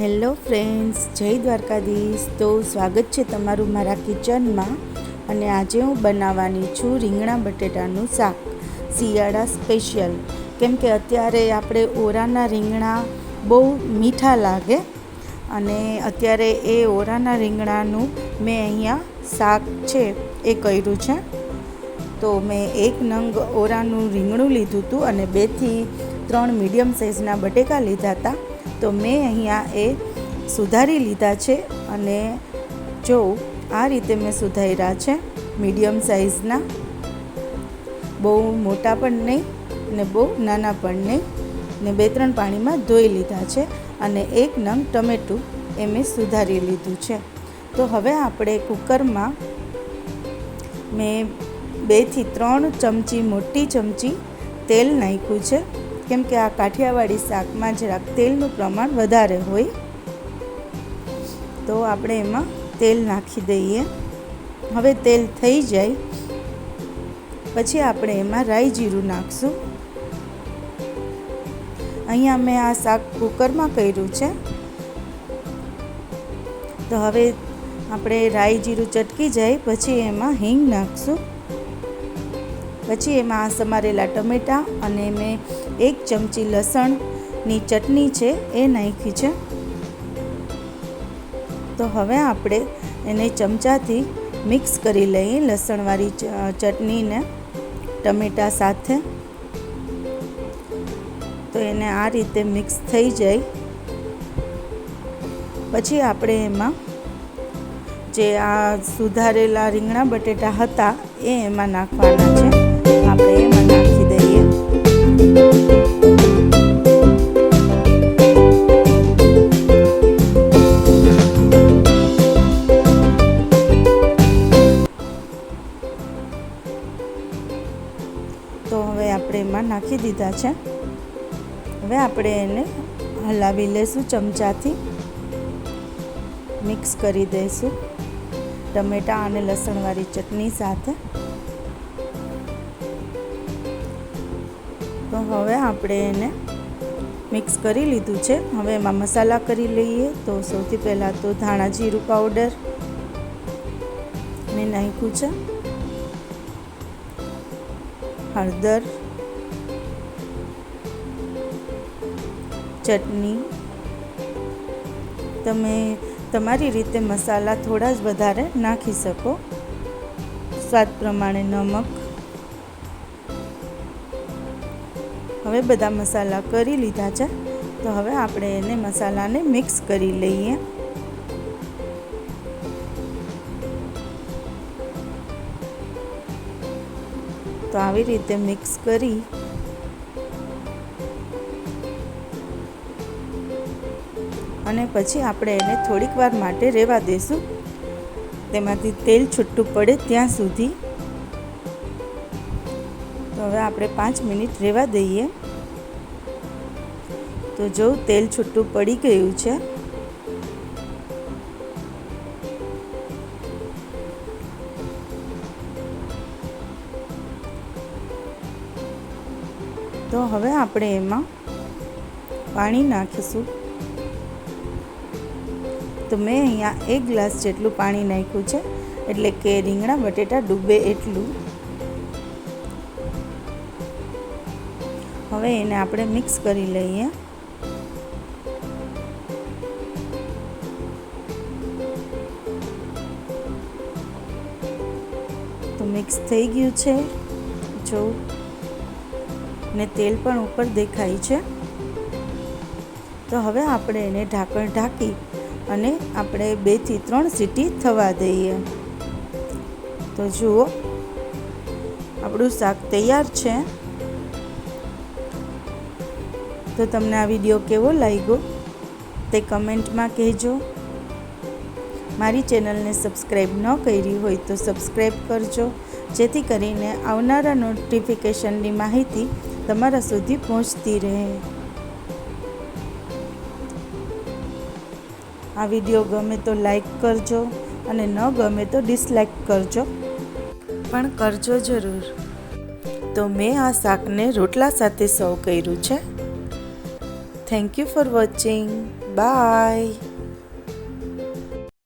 Hello friends, જય દ્વારકાધીશ. તો સ્વાગત છે તમારું મારા કિચનમાં અને આજે હું બનાવવાની છું રીંગણા બટેટાનું શાક, શિયાળા સ્પેશિયલ. કેમ કે અત્યારે આપણે ઓરાના રીંગણા બહુ મીઠા લાગે અને અત્યારે એ ઓરાના રીંગણાનું મેં અહીંયા શાક છે એ કર્યું છે. તો મેં એક નંગ ઓરાનું રીંગણું લીધું હતું અને બેથી ત્રણ મીડિયમ સાઇઝના બટેકા લીધા હતા. તો મેં અહીંયા એ સુધારી લીધા છે અને જો આ રીતે મેં સુધાર્યા છે, મીડિયમ સાઇઝના, બહુ મોટા પણ નહીં ને બહુ નાના પણ નહીં, ને બે ત્રણ પાણીમાં ધોઈ લીધા છે અને એક નંગ ટમેટું એ મેં સુધારી લીધું છે. તો હવે આપણે કુકરમાં મેં બેથી ત્રણ ચમચી મોટી ચમચી તેલ નાખ્યું છે. કેમ કે આ કાઠિયાવાડી શાકમાં જરાક તેલનું પ્રમાણ વધારે હોય, તો આપણે એમાં તેલ નાખી દઈએ. હવે તેલ થઈ જાય, પછી આપણે એમાં રાઈ જીરું નાખશું. અહીંયા મેં આ શાક કુકરમાં કર્યું છે. તો હવે આપણે રાઈ જીરું ચટકી જાય, પછી એમાં હિંગ નાખશું. પછી એમાં સમારેલા ટમેટાં અને મેં એક ચમચી લસણની ચટણી છે એ નાખી છે. તો હવે આપણે એને ચમચાથી મિક્સ કરી લઈએ લસણવાળી ચટણીને ટમેટાં સાથે. તો એને આ રીતે મિક્સ થઈ જાય. પછી આપણે એમાં જે આ સુધારેલા રીંગણા બટેટા હતા એ એમાં નાખવાના છે. એમાં નાખી દીધા છે. હવે આપણે એને હલાવી લઈશું ચમચાથી. મિક્સ કરી દઈશું ટમેટાં અને લસણવાળી ચટણી સાથે. તો હવે આપણે એને મિક્સ કરી લીધું છે. હવે એમાં મસાલા કરી લઈએ. તો સૌથી પહેલાં તો ધાણા જીરું પાવડર મેં નાખ્યું છે. હળદર ચટણી. તમે તમારી રીતે મસાલા થોડા જ વધારે નાખી શકો. સ્વાદ પ્રમાણે નમક. હવે બધા મસાલા કરી લીધા છે. તો હવે આપણે એને મસાલાને મિક્સ કરી લઈએ. તો આવી રીતે મિક્સ કરી અને પછી આપણે એને થોડીક વાર માટે રહેવા દઈશું તેમાંથી તેલ છૂટું પડે ત્યાં સુધી. તો હવે આપણે પાંચ મિનિટ રહેવા દઈએ. તો જો તેલ છૂટું પડી ગયું છે. તો હવે આપણે એમાં પાણી નાખીશું. તો મેં અહીંયા એક ગ્લાસ જેટલું પાણી નાખ્યું છે. એટલે કે રીંગણા, બટેટા ડૂબે એટલું. હવે એને આપણે મિક્સ કરી લઈએ. તો મિક્સ થઈ ગયું છે. જો, ને તેલ પણ ઉપર દેખાય છે. તો હવે આપણે એને ઢાંકણ ઢાંકી અને આપણે બેથી ત્રણ સીટી થવા દઈએ. તો જુઓ, આપણું શાક તૈયાર છે. તો તમને આ વીડિયો કેવો લાગ્યો તે કમેન્ટમાં કહેજો. મારી ચેનલને સબસ્ક્રાઈબ ન કરી હોય તો સબસ્ક્રાઈબ કરજો, જેથી કરીને આવનારા નોટિફિકેશનની માહિતી તમારા સુધી પહોંચતી રહે. આ વીડિયો ગમે તો લાઈક કરજો અને ન ગમે તો ડિસલાઈક કરજો. પણ કરજો જરૂર. તો મેં આ શાકને રોટલા સાથે સર્વ કર્યું છે. Thank you for watching bye